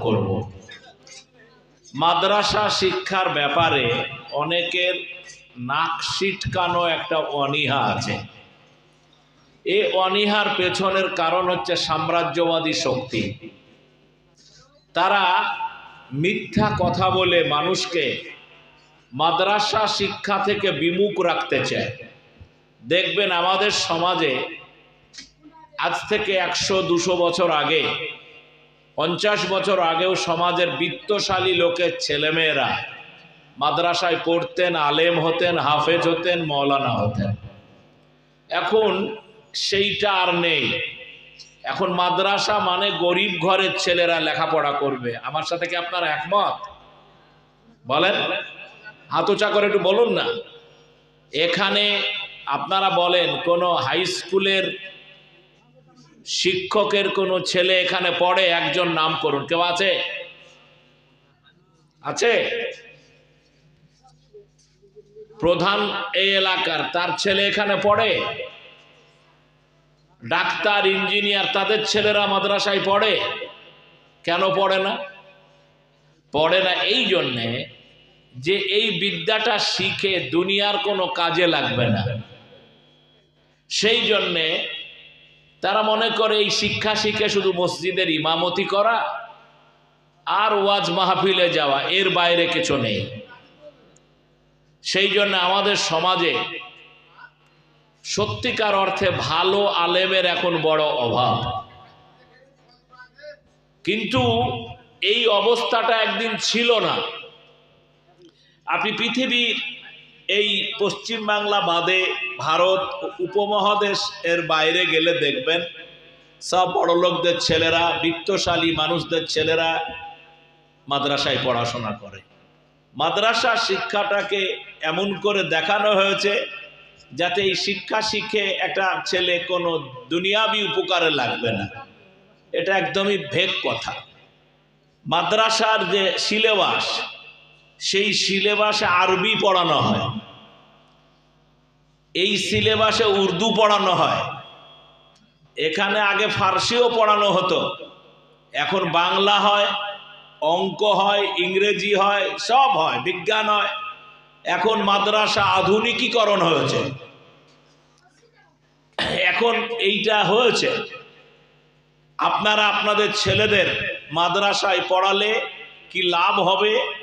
করব। মাদ্রাসা শিক্ষার ব্যাপারে অনেকের নাক সিটকানো একটা অনীহা আছে। এই অনীহার পেছনের কারণ হচ্ছে সাম্রাজ্যবাদী শক্তি। তারা মিথ্যা কথা বলে মানুষকে মাদ্রাসা শিক্ষা থেকে বিমুখ রাখতে চায়। দেখবেন আমাদের সমাজে আজ থেকে একশো দুশো বছর আগে পঞ্চাশ বছর আগেও সমাজের বিত্তশালী লোকের ছেলেমেয়েরা মাদ্রাসায় পড়তেন, আলেম হতেন, হাফেজ হতেন, মৌলানা হতেন। এখন সেইটা আর নেই। এখন মাদ্রাসা মানে গরিব ঘরের ছেলেরা লেখাপড়া করবে। আমার সাথে কি আপনার একমত? বলেন। হাতোচা করে একটু বলুন না। এখানে আপনারা বলেন, কোনো হাই স্কুলের শিক্ষকের কোনো ছেলে এখানে পড়ে, একজন নাম করুন। কেউ আছে? আছে? প্রধান এই এলাকার, তার ছেলে এখানে পড়ে? ডাক্তার, ইঞ্জিনিয়ার, তাদের ছেলেরা মাদ্রাসায় পড়ে? কেন পড়ে না? পড়ে না এই জন্যে যে এই বিদ্যাটা শিখে দুনিয়ার কোনো কাজে লাগবে না। সেই জন্যে তারা মনে করে এই শিক্ষা শিখে শুধু মসজিদের ইমামতি করা আর ওয়াজ মাহফিলে যাওয়া, এর বাইরে কিছু নেই। সেই জন্য আমাদের সমাজে সত্যিকার অর্থে ভালো আলেমের এখন বড় অভাব। কিন্তু এই অবস্থাটা একদিন ছিল না। আপনি পৃথিবীর এই পশ্চিম বাংলা বাদে ভারত উপমহাদেশ এর বাইরে গেলে দেখবেন, সব বড়লোকদের ছেলেরা, বিত্তশালী মানুষদের ছেলেরা মাদ্রাসায় পড়াশোনা করে। মাদ্রাসা শিক্ষাটাকে এমন করে দেখানো হয়েছে যাতে এই শিক্ষা শিখে একটা ছেলে কোনো দুনিয়াবি উপকারে লাগবে না। এটা একদমই ভেগ কথা। মাদ্রাসার যে সিলেবাস, সেই সিলেবাসে আরবি পড়ানো হয়। এই সিলেবাসে উর্দু পড়ানো হয়। এখানে আগে ফার্সিও পড়ানো হতো। এখন বাংলা হয়, অঙ্ক হয়, ইংরেজি হয়, সব হয়, বিজ্ঞান হয়। এখন মাদ্রাসা আধুনিকীকরণ হয়েছে। এখন এইটা হয়েছে। আপনারা আপনাদের ছেলেদের মাদ্রাসায় পড়ালে কি লাভ হবে?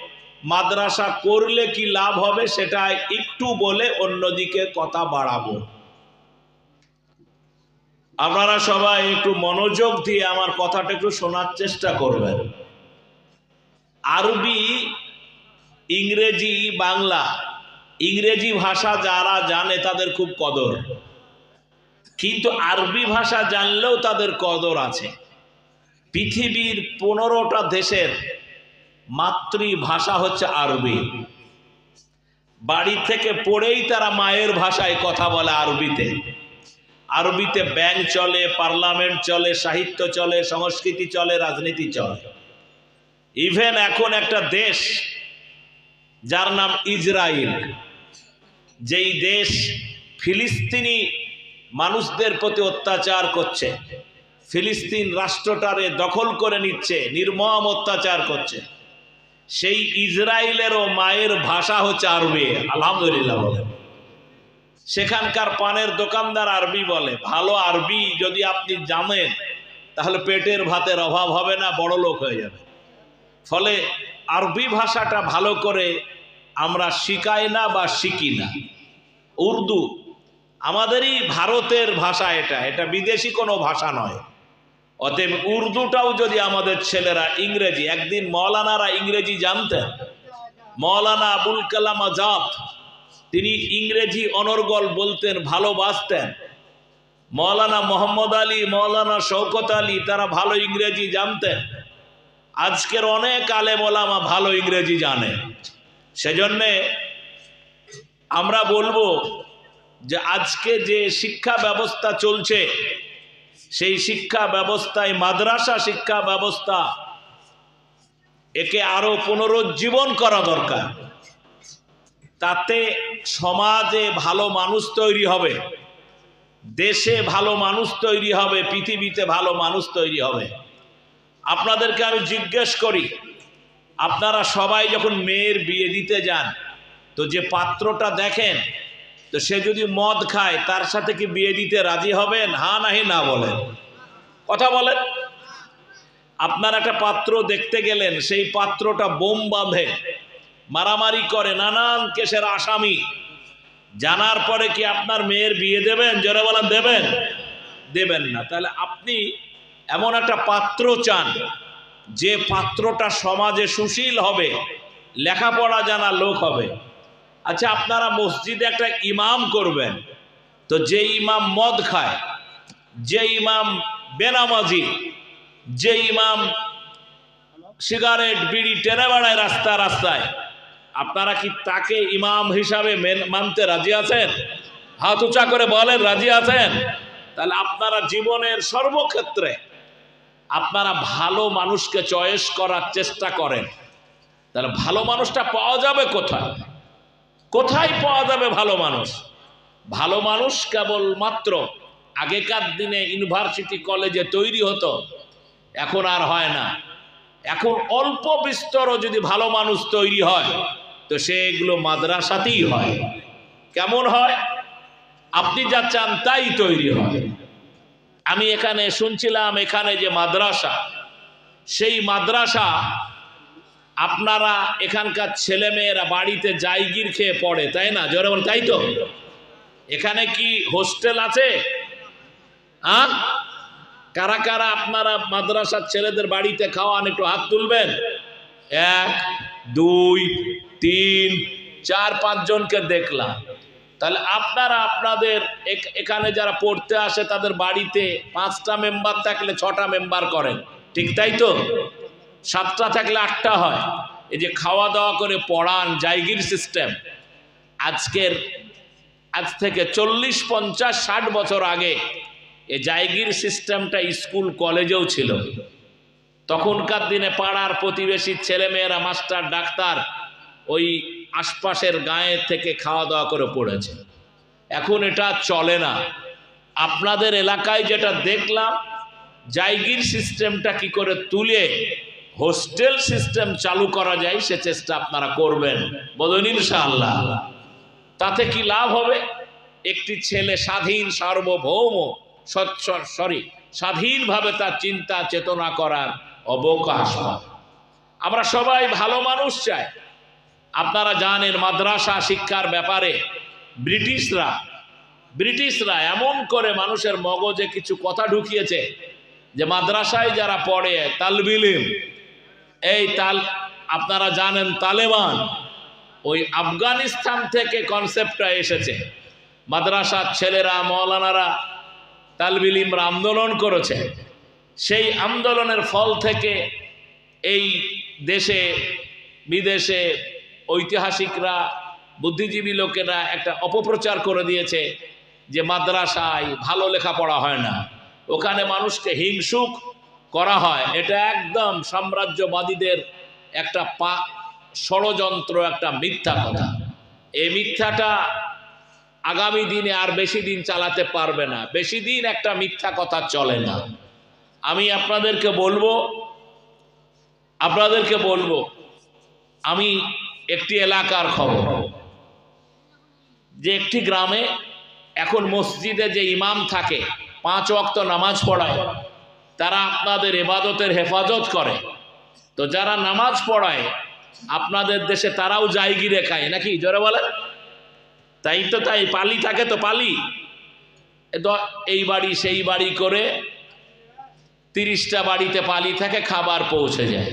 মাদ্রাসা করলে কি লাভ হবে সেটা একটু বলে অন্যদিকে কথা বাড়াবো। আপনারা সবাই একটু মনোযোগ দিয়ে আমার কথাটা একটু শোনার চেষ্টা করবেন। আরবি, ইংরেজি, বাংলা, ইংরেজি ভাষা যারা জানে তাদের খুব কদর। কিন্তু আরবি ভাষা জানলেও তাদের কদর আছে। পৃথিবীর পনেরোটা দেশের মাতৃভাষা হচ্ছে আরবি। বাড়ি থেকে পড়েই তারা মায়ের ভাষায় কথা বলে আরবিতে। আরবিতে ব্যাংক চলে, পার্লামেন্ট চলে, সাহিত্য চলে, সংস্কৃতি চলে, রাজনীতি চলে। ইভেন এখন একটা দেশ যার নাম ইসরায়েল যেই দেশ ফিলিস্তিনি মানুষদের প্রতি অত্যাচার করছে। ফিলিস্তিন রাষ্ট্রটারে দখল করে নিচ্ছে, নির্মম অত্যাচার করছে। সেই ইসরায়েলেরও মায়ের ভাষা হচ্ছে আরবি, আলহামদুলিল্লাহ বলে। সেখানকার পানের দোকানদার আরবি বলে। ভালো আরবি যদি আপনি জানেন, তাহলে পেটের ভাতের অভাব হবে না, বড় লোক হয়ে যাবে। ফলে আরবি ভাষাটা ভালো করে আমরা শিখাই না বা শিখি না। উর্দু, আমাদেরই ভারতের ভাষা এটা এটা বিদেশি কোনো ভাষা নয়। অতএব উর্দুটাও যদি আমাদের ছেলেরা ইংরেজি, একদিন মৌলানারা ইংরেজি জানতেন। মৌলানা আবুল কালাম আজাদ, তিনি ইংরেজি অনর্গল বলতেন, ভালোবাসতেন। মৌলানা মোহাম্মদ আলী, মৌলানা শৌকত আলী, তারা ভালো ইংরেজি জানতেন। আজকের অনেক আলেম ওলামা ভালো ইংরেজি জানে। সেজন্যে আমরা বলব যে আজকে যে শিক্ষা ব্যবস্থা চলছে সেই শিক্ষা ব্যবস্থায় মাদ্রাসা শিক্ষা ব্যবস্থা, একে আরও পুনরুজ্জীবন করা দরকার। তাতে সমাজে ভালো মানুষ তৈরি হবে, দেশে ভালো মানুষ তৈরি হবে, পৃথিবীতে ভালো মানুষ তৈরি হবে। আপনাদেরকে আমি জিজ্ঞেস করি, আপনারা সবাই যখন মেয়ের বিয়ে দিতে যান, তো যে পাত্রটা দেখেন তো সে যদি মদ খায়, তার সাথে কি বিয়ে দিতে রাজি হবেন? হা নাহি, না বলেন। কথা বলেন। আপনার একটা পাত্র দেখতে গেলেন, সেই পাত্রটা বোম বাঁধে, মারামারি করে, নানান কেসের আসামি। জানার পরে কি আপনার মেয়ের বিয়ে দেবেন? জোরে বলেন, দেবেন? দেবেন না। তাহলে আপনি এমন একটা পাত্র চান, যে পাত্রটা সমাজে সুশীল হবে, লেখাপড়া জানা লোক হবে। আচ্ছা আপনারা মসজিদে একটা ইমাম করবেন। তো যে ইমাম মদ খায়, যে ইমাম বেনামাজি, যে ইমাম সিগারেট, বিড়ি টেনে বেড়ায় রাস্তা রাস্তায়, আপনারা কি তাকে ইমাম হিসাবে মেন- মানতে রাজি আছেন? হাত উঁচা করে বলেন, রাজি আছেন? তাহলে আপনারা জীবনের সর্বক্ষেত্রে আপনারা ভালো মানুষকে চয়েস করার চেষ্টা করেন। তাহলে ভালো মানুষটা পাওয়া যাবে কোথায়? কোথায় পাওয়া যাবে ভালো মানুষ? ভালো মানুষ কেবল মাত্র আগেকার দিনে ইউনিভার্সিটি কলেজে তৈরি হতো, এখন আর হয় না। এখন অল্প বিস্তর যদি ভালো মানুষ তৈরি হয়, তো সেগুলো মাদ্রাসাতেই হয়। কেমন হয়? আপনি যা চান তাই তৈরি হয়। আমি এখানে শুনছিলাম এখানে যে মাদ্রাসা, সেই মাদ্রাসা আপনারা এখানকার ছেলেমেয়েরা বাড়িতে জায়গির খেয়ে পড়ে, তাই না? জোরে বল তাই তো? এখানে কি হোস্টেল আছে? আহ কারা কারা আপনারা মাদ্রাসার ছেলেদের বাড়িতে খাওয়ান, একটু হাত তুলবেন? এক, দুই, তিন, চার পাঁচজনকে দেখলাম। তাহলে আপনারা আপনাদের এখ- এখানে যারা পড়তে আসে তাদের বাড়িতে পাঁচটা মেম্বার থাকলে ছটা মেম্বার করেন, ঠিক তাই তো? সাতটা থাকলে আটটা হয়। এই যে খাওয়া দাওয়া করে পড়ান, জায়গির সিস্টেম আজকের, আজ থেকে চল্লিশ, পঞ্চাশ, ষাট বছর আগে এই জায়গির সিস্টেমটা স্কুল কলেজেও ছিল। তখনকার দিনে পাড়ার প্রতিবেশী ছেলেমেয়েরা, মাস্টার, ডাক্তার ওই আশপাশের গাঁয়ের থেকে খাওয়া দাওয়া করে পড়েছে। এখন এটা চলে না। আপনাদের এলাকায় যেটা দেখলাম, জায়গির সিস্টেমটা কি করে তুলে হোস্টেল সিস্টেম চালু করা যায়, সে চেষ্টা আপনারা করবেন। বলুন ইনশাআল্লাহ। তাতে কি লাভ হবে? একটি ছেলে স্বাধীন, সার্বভৌম সরি, স্বাধীনভাবে তার চিন্তা, চেতনা করার অবকাশ পায়। আমরা সবাই ভালো মানুষ চাই। আপনারা জানেন মাদ্রাসা শিক্ষার ব্যাপারে ব্রিটিশরা ব্রিটিশরা এমন করে মানুষের মগজে কিছু কথা ঢুকিয়েছে যে মাদ্রাসায় যারা পড়ে, তালবিলিম এই তাল, আপনারা জানেন তালেবান, ওই আফগানিস্তান থেকে কনসেপ্টটা এসেছে। মাদ্রাসার ছেলেরা, মৌলানারা তালবিলিমরা আন্দোলন করেছে। সেই আন্দোলনের ফল থেকে এই দেশে, বিদেশে ঐতিহাসিকরা, বুদ্ধিজীবী লোকেরা একটা অপপ্রচার করে দিয়েছে যে মাদ্রাসায় ভালো লেখাপড়া হয় না। ওখানে মানুষকে হিংসুক করা হয়। এটা একদম সাম্রাজ্যবাদীদের একটা পা, ষড়যন্ত্র, একটা মিথ্যা কথা। এই মিথ্যাটা আগামী দিনে আর বেশি দিন চালাতে পারবে না। বেশি দিন একটা মিথ্যা কথা চলে না। আমি আপনাদেরকে বলব আপনাদেরকে বলব, আমি একটি এলাকার খবর। যে একটি গ্রামে এখন মসজিদে যে ইমাম থাকে, পাঁচ ওয়াক্ত নামাজ পড়ায় তারা আপনাদের এবাদতের হেফাজত করে। তো যারা নামাজ পড়ায়, আপনাদের দেশে তারাও জায়গিরে খায়, নাকি? জোরে বলে তাই তো তাই, পালি থাকে তো পালি। এই বাড়ি সেই বাড়ি করে তিরিশটা বাড়িতে পালি থাকে, খাবার পৌঁছে যায়।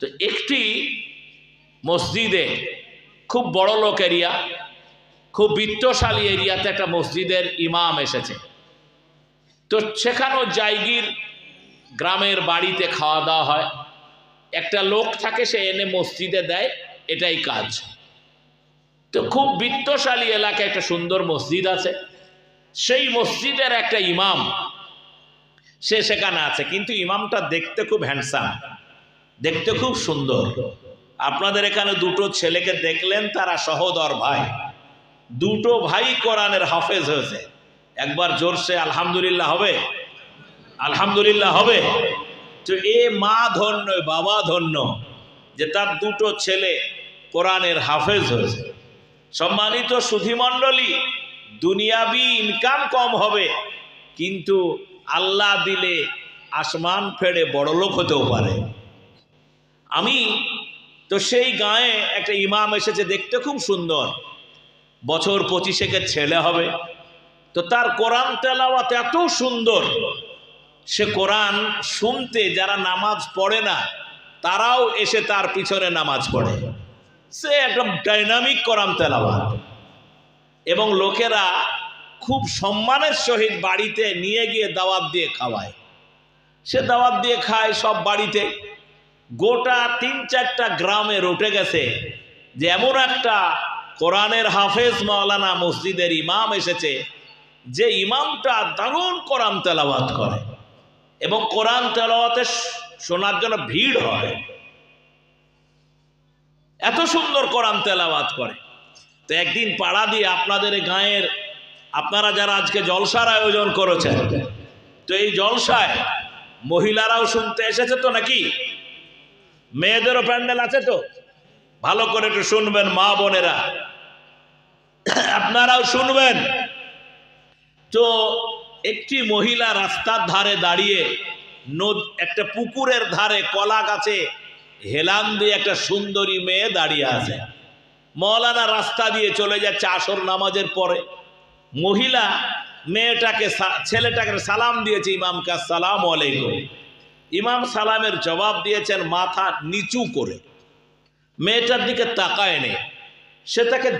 তো একটি মসজিদে, খুব বড় লোক এরিয়া, খুব বিত্তশালী এরিয়াতে একটা মসজিদের ইমাম এসেছে। তো সেখানেও জায়গির গ্রামের বাড়িতে খাওয়া দাওয়া হয়। একটা লোক থাকে, সে এনে মসজিদে দেয়, এটাই কাজ। তো খুব বিত্তশালী এলাকায় একটা সুন্দর মসজিদ আছে। সেই মসজিদের একটা ইমাম, সে সেখানে আছে। কিন্তু ইমামটা দেখতে খুব হ্যান্ডসাম দেখতে খুব সুন্দর। আপনাদের এখানে দুটো ছেলেকে দেখলেন, তারা সহদর ভাই। দুটো ভাই কোরআনের হাফেজ হয়েছে। একবার জোরসে আলহামদুলিল্লাহ হবে? আলহামদুলিল্লাহ হবে? তো এ মা ধন্য, বাবা ধন্য, যে তার দুটো ছেলে কোরআনের হাফেজ হয়েছে। সম্মানিত সুধীমণ্ডলী, দুনিয়াবি ইনকাম কম হবে, কিন্তু আল্লাহ দিলে আসমান ফেড়ে বড়লোক হতেও পারে। আমি তো সেই গায়ে একটা ইমাম এসেছে, দেখতে খুব সুন্দর। বছর পঁচিশেকের ছেলে হবে। তো তার কোরআন তেলাওয়াত এত সুন্দর। সে কোরআন শুনতে যারা নামাজ পড়ে না, তারাও এসে তার পিছনে নামাজ পড়ে। সে একদম ডাইনামিক কোরআন তেলাওয়াত। এবং লোকেরা খুব সম্মানের সহিত বাড়িতে নিয়ে গিয়ে দাওয়াত দিয়ে খাওয়ায়। সে দাওয়াত দিয়ে খায় সব বাড়িতে। গোটা তিন চারটা গ্রামে রটে গেছে যে এমন একটা কোরআনের হাফেজ মাওলানা মসজিদের ইমাম এসেছে। যে ইমামটা দারুণ কোরআন তেলাওয়াত করে এবং কোরআন তেলাওয়াতে শোনার জন্য ভিড় হয়। এত সুন্দর কোরআন তেলাওয়াত করে। তো একদিন পাড়া দিয়ে আপনাদের গাঁয়ের, আপনারা যারা আজকে জলসার আয়োজন করেছেন, তো এই জলসায় মহিলারাও শুনতে এসেছে তো নাকি? মেয়েদেরও প্যান্ডেল আছে তো? ভালো করে একটু শুনবেন মা বোনেরা। আপনারাও শুনবেন। তো একটি মহিলা রাস্তার ধারে দাঁড়িয়ে নদ, একটা পুকুরের ধারে কলা গাছে হেলান দিয়ে একটা সুন্দরী মেয়ে দাঁড়িয়ে আছে। মৌলানা রাস্তা দিয়ে চলে যাচ্ছে আসর নামাজের পরে। মহিলা মেয়েটাকে ছেলেটাকে সালাম দিয়েছে ইমামকে সালাম আলাইকুম। ইমাম সালামের জবাব দিয়েছেন মাথা নিচু করে। মেয়েটার দিকে তাকায় নেই সে তাকে